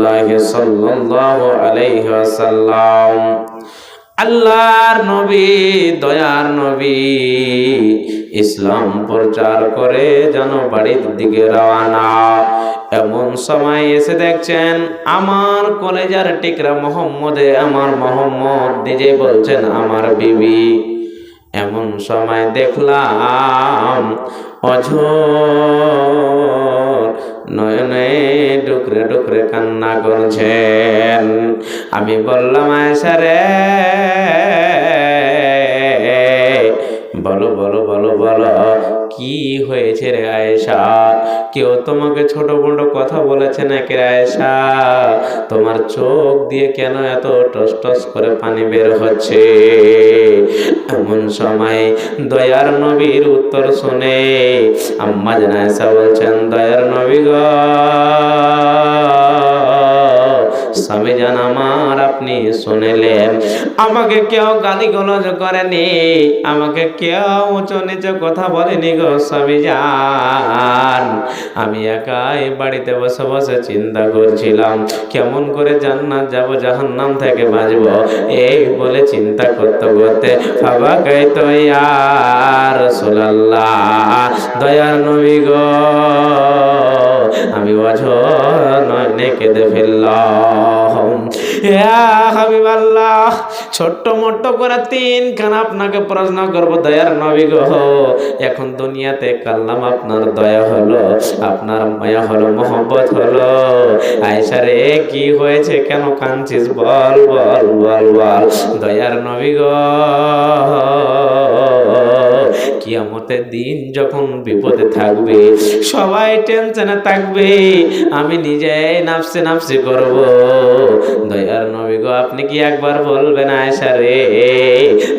রাসূলুল্লাহ সাল্লাল্লাহু আলাইহি ওয়াসাল্লাম। আল্লাহর নবী, দয়ার নবী ইসলাম প্রচার করে যেন বাড়ির দিকে রওয়ানা এমন সময় এসে দেখছেন, আমার কলেজার টিকরা মোহাম্মদে আমার মোহাম্মদ নিজে বলছেন, আমার বিবি। এমন সময় দেখলাম, অঝোর নয়নে ডুকরে ডুকরে কান্না করছেন। আমি বললাম আয়সা রে, বলো বলো বলো বলো, কি হয়েছে রে আয়েশা? কেউ তোমাকে ছোট বড় কথা বলেছে না কে আয়েশা? তোমার চোখ দিয়ে কেন এত টস টস করে পানি বের হচ্ছে? এমন সময় দয়ার নবীর উত্তর শুনে আম্মা জানায়সা বলছেন, দয়ার নবী গো স্বামী জান আমার আপনি শুনেলেন। আমাকে কেউ গালি গলজ করেনি, আমাকে কেউ উঁচু নিচু কথা বলেনি গো স্বামী জান। আমি একাই বাড়িতে বসে বসে চিন্তা করছিলাম, কেমন করে জান্নাত যাব, জাহান্নাম থেকে বাঁচব, এই বলে চিন্তা করতে করতে বাবা গাই তো ইয়ার সোলাল্লাহ দয়ার নবী গো, আমি অঝর নয়নে কেঁদে ফেললাম। হাবিবাল্লাহ, ছোট্ট মোট্ট করে তিনখানা আপনাকে প্রশ্ন করব, দয়ার নবী গো। এখন দুনিয়াতে কাল্লাম আপনার দয়া হলো, আপনার মায়া হলো, মোহব্বত হলো। আয়সা রে, কি হয়েছে কেন কাঁদছিস? বল বল বল বল। দয়ার নবী গো। কিয়ামতের দিন যখন বিপদে থাকবে, সবাই টেনশনে থাকবে, আমি নিজে নাফসে নাফসি করব। দয়ার নবী গো, আপনি কি একবার বলবেন আয়সা রে?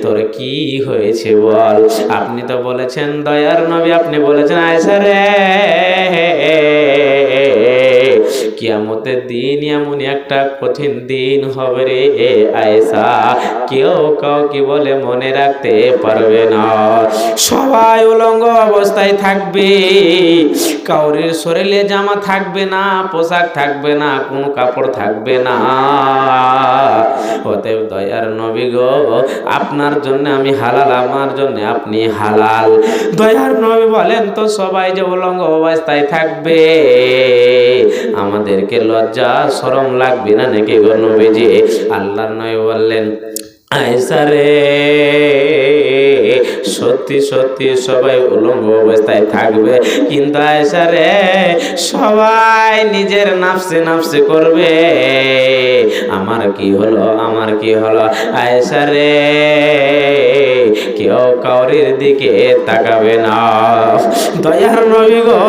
তোর কি হয়েছে বল? আপনি তো বলেছেন, দয়ার নবী, আপনি বলেছেন আয়সা রে। কিয়ামতের দিন এমন একটা কঠিন দিন হবে রে, এ আয়েশা। কেউ কাউকে বলে মনে রাখতে পারবে না। সবাই উলঙ্গ অবস্থায় থাকবে। কাউরের শরীরে জামা থাকবে না, পোশাক থাকবে না, কোনো কাপড় থাকবে না। অতএব দয়ার নবী গো। আপনার জন্য আমি হালাল, আমার জন্য আপনি হালাল। দয়ার নবী বলেন তো সবাই যে উলঙ্গ অবস্থায় থাকবে। আমাদেরকে লজ্জা, শরম লাগবে না নাকি গো নবীজি? আল্লাহর নবী বললেন, আয়সা রে। সত্যি সত্যি সবাই উলঙ্গ অবস্থায় থাকবে। কিন্তু আয়সা রে সবাই নিজের নাফসে নাফসে করবে। আমার কি হলো, আমার কি হলো? আয়সা রে কেউ কাউরির দিকে তাকাবে না। দয়ার নবী গো,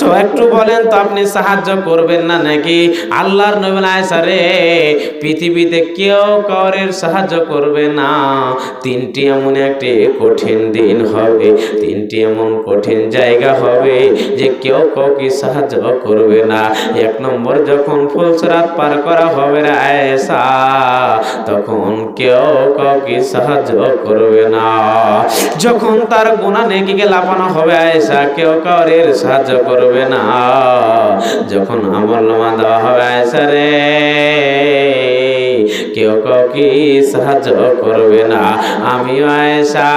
তো একটু বলেন তো আপনি সাহায্য করবেন না নাকি? আল্লাহর নবী আয়সা রে পৃথিবীতে কেউ কাউরের সাহায্য করবে না। তিনটি এমন একটি কঠিন দিন হবে? তিনটি এমন কঠিন জায়গা হবে যে কেউ কাউকে সাহায্য করবে না। এক নম্বর, যখন ফুলসরাত পার করা হবে রে আয়েশা, তখন কেউ কাউকে সাহায্য করবে না। যখন তার গুণা নেকিকে লাফানো হবে আয়েশা, কেউ কাউরের সাহায্য করবে না। যখন আমল নামা দেওয়া হবে আয়েশা রে কেউ কাউকে সাহায্য করবে না। আমিও আয়েশা,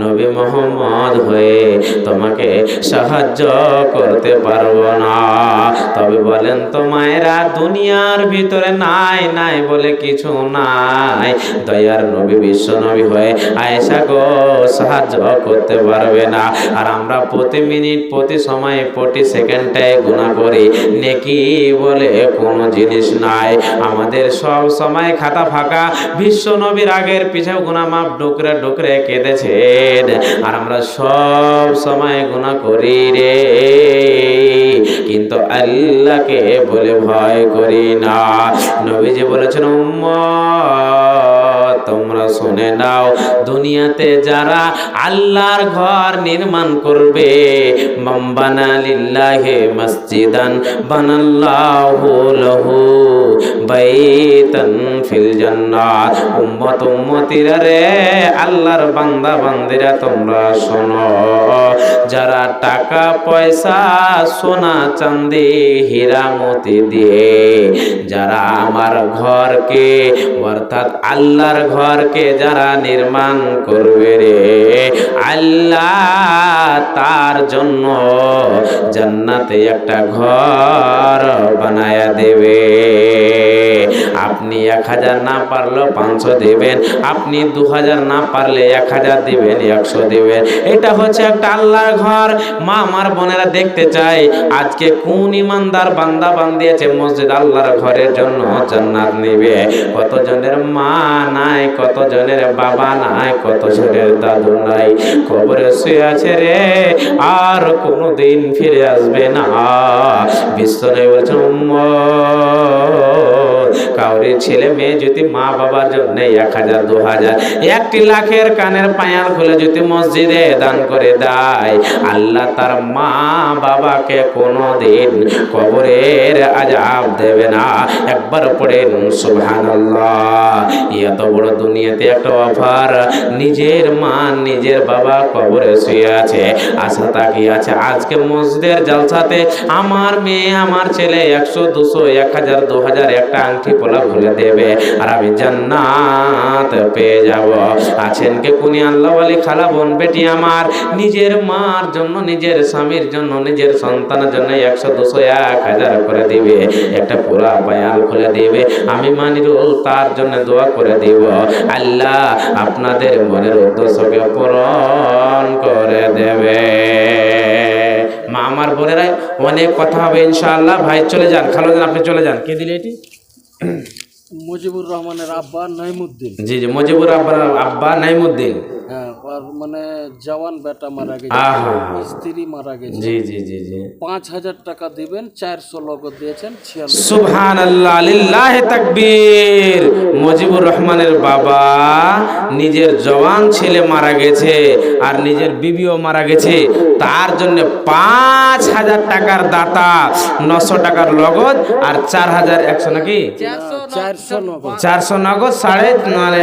নবী মোহাম্মদ হয়ে তোমাকে সাহায্য করতে পারব না। তবে বলেন তো মায়েরা, দুনিয়ার ভিতরে নাই নাই বলে কিছু নাই। দয়ার নবী, বিশ্ব নবী হয়ে আয়েশা গো সাহায্য করতে পারবে না। আর আমরা প্রতি মিনিট, প্রতি সময়, প্রতি সেকেন্ডে গুণা করি। নেকি বলে কোনো জিনিস নাই। আমাদের সব সময় খাতা ফাঁকা। বিশ্ব নবীর আগের পিছে গুণা মাপ ডুকরে ডুকরে কেঁদেছেন। আর আমরা সব সময় গুণা করি রে। কিন্তু আল্লাহকে বলে ভয় করি না। নবীজি বলেছেন তোমরা শুনে নাও। দুনিয়াতে যারা আল্লাহর ঘর নির্মাণ করবে লিল্লাহি মসজিদান, বানাল্লাহু লাহু ফিল জান্নাত। উম্মত উম্মতিরা রে, আল্লাহর বান্দা বান্দিরা, তোমরা শোনো। যারা টাকা, পয়সা, সোনা, চাঁদি হীরা মতি দিয়ে, যারা আমার ঘরকে, অর্থাৎ আল্লাহর ঘরকে যারা নির্মাণ করবে রে, আল্লাহ তার জন্য জান্নাতে একটা ঘর বানায়া দেবে। আপনি এক হাজার না পারলেও পাঁচশো দেবেন, আপনি দু হাজার না পারলে এক হাজার দেবেন, একশো দেবেন। এটা হচ্ছে একটা আল্লাহর ঘর। মা আমার বোনেরা দেখতে চাই আজকে কোন ইমানদার বান্দা বান্দিয়েছে মসজিদ আল্লাহর ঘরের জন্য জান্নাত নেবে? কতজনের মা নাই কত জনের বাবা নাই, কত জনের দাদু নাই। কবরে শুয়ে আছে রে, আর কোনোদিন ফিরে আসবে না। বিশ্ব নেই বলছে কাউরি ছেলে মেয়ে যদি মা বাবার জন্য এক হাজার, দু হাজার, একটি লাখের কানের পায়াল খুলে যদি মসজিদে দান করে দেয়, আল্লাহ তার মা বাবাকে কোনো দিন কবরের আজাব দেবে না। একবার পড়েন সুবহান এত বড় দুনিয়াতে একটা অফার। নিজের মা নিজের বাবা কবরে শুয়ে আছে, আশা তাকিয়ে আছে। আজকে মসজিদের জালসাতে আমার মেয়ে, আমার ছেলে একশো দুশো, এক হাজার, দু হাজার একটা আংটি পোলা খুলে দেবে আর আমি জান্নাত পেয়ে যাব। আছেন কে কুনি আল্লাহ আলী খালা বোন, বেটি আমার। নিজের মার জন্য, নিজের স্বামীর জন্য, নিজের সন্তানের জন্য একশো দুশো, এক হাজার করে দিবে। একটা পুরা পায়াল খুলে দিবে। আমি মানিরুল তার জন্য দোয়া করে দিব। আল্লাহ আপনাদের মনের উদ্দেশ্যকে পূরণ করে দেবে। মা আমার বোনেরা অনেক কথা হবে ইনশাআল্লাহ। ভাই চলে যান খালো যান আপনি চলে যান। কে দিলে এটি? মুজিবুর রহমানের আব্বা নাইমুদ্দিন। জি জি মুজিবুর আব্বা আব্বা নাইমুদ্দিন। হ্যাঁ। আর মানে জওয়ান বেটা মারা গেছে স্ত্রী মারা গেছে। জি জি জি জি। পাঁচ হাজার টাকা দিবেন চারশো লগত দিয়েছেন সুবহান আল্লাহ লিল্লাহ তাকবীর। মুজিবুর রহমানের বাবা নিজের জওয়ান ছেলে মারা গেছে আর নিজের বিবিও মারা গেছে। তার জন্য পাঁচ হাজার টাকার দাতা নশো টাকার লগত আর চার হাজার একশো নাকি? চারশো নগদ। চারশো নগদ সাড়ে মানে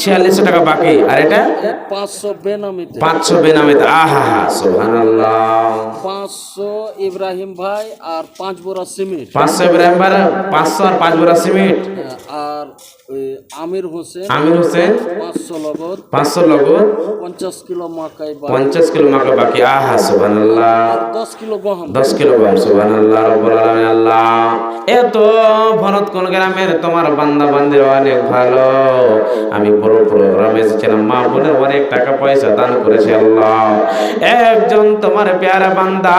ছিয়াল্লিশশো টাকা বাকি। আর এটা? পাঁচশো বেনামিতে। পাঁচশো বেনামে আহা হা সুবহান আল্লাহ পাঁচশো ইব্রাহিম ভাই আর পাঁচ বোরা সিমেন্ট পাঁচশো ইব্রাহিম বারা পাঁচশো আর পাঁচ বোরা সিমেন্ট আর আমির হোসেন আমির হোসেন পাঁচশো লগত পাঁচশো লগত পঞ্চাশ কিলো মাকাই পঞ্চাশ কিলো মাকে বাকি আহা সুবান আল্লাহ দশ কিলো গহম। দশ কিলো গম সুবান আল্লাহ রব্বুল আলামিন আল্লাহ। এত ভরত কোন গ্রামের তোমার বান্দা বান্দির অনেক ভালো। আমি বড় প্রোগ্রামে এসেছিলাম মা বোনের অনেক টাকা পয়সা দান করেছে আল্লাহ। একজন তোমার পেয়ারা বান্দা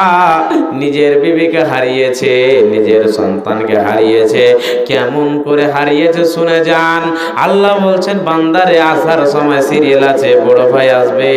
নিজের বিবিকে হারিয়েছে, নিজের সন্তানকে হারিয়েছে, কেমন করে হারিয়েছে শুনে যান। আল্লাহ বলছেন, বান্দারে, আসার সময় সিরিয়াল আছে, বড় ভাই আসবে।